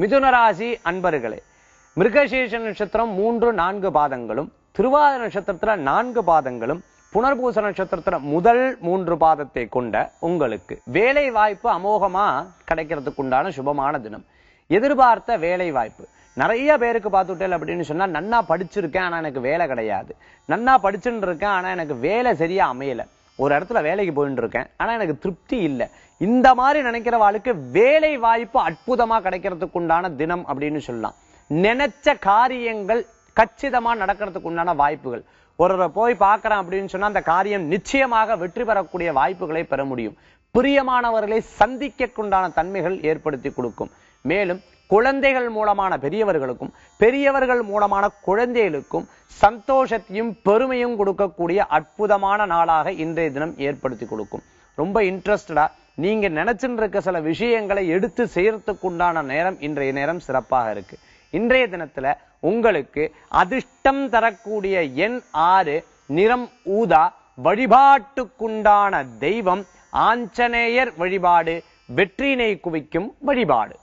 மிதுன ராசி அன்பர்களே மிருகசேஷ நட்சத்திரம் மூன்று நான்கு பாதங்களும் திருவாத நட்சத்திரத்துல நான்கு பாதங்களும் புனர்பூச நட்சத்திரத்துல முதல் மூன்று பாதத்தை கொண்ட உங்களுக்கு வேலை வாய்ப்பு அமோகமா கிடைக்கிறதுக்கு உண்டான சுபமான தினம். எதிர்பார்த்த வேலை வாய்ப்பு நிறைய பேருக்கு பார்த்துட்டேன் அப்படின்னு சொன்னா நன்னா படிச்சிருக்கேன் ஆனா எனக்கு வேலை கிடையாது. நன்னா படிச்சுன்னு இருக்கேன் ஆனா எனக்கு வேலை சரியா அமையல. ஒரு இடத்துல வேலைக்கு போயிட்டு இருக்கேன் ஆனா எனக்கு திருப்தி இல்லை. இந்த மாதிரி நினைக்கிறவாளுக்கு வேலை வாய்ப்பு அற்புதமா கிடைக்கிறதுக்கு உண்டான தினம் அப்படின்னு சொல்லலாம். நினைச்ச காரியங்கள் கச்சிதமா நடக்கிறதுக்கு உண்டான வாய்ப்புகள். ஒருவரை போய் பார்க்கறேன் அப்படின்னு சொன்னா அந்த காரியம் நிச்சயமாக வெற்றி பெறக்கூடிய வாய்ப்புகளை பெற முடியும். பிரியமானவர்களை சந்திக்கக்குண்டான தன்மைகள் ஏற்படுத்தி கொடுக்கும். மேலும் குழந்தைகள் மூலமான பெரியவர்களுக்கும் பெரியவர்கள் மூலமான குழந்தைகளுக்கும் சந்தோஷத்தையும் பெருமையும் கொடுக்கக்கூடிய அற்புதமான நாளாக இன்றைய தினம் ஏற்படுத்தி கொடுக்கும். ரொம்ப இன்ட்ரெஸ்டடா நீங்க நினைச்சுட்டு இருக்க சில விஷயங்களை எடுத்து செய்யறதுக்கு உண்டான நேரம் இன்றைய நேரம் சிறப்பாக இருக்கு. இன்றைய தினத்துல உங்களுக்கு அதிர்ஷ்டம் தரக்கூடிய எண் ஆறு நிறம் ஊதா வழிபாட்டுக்குண்டான தெய்வம் ஆஞ்சநேயர் வழிபாடு வெற்றினை குவிக்கும் வழிபாடு.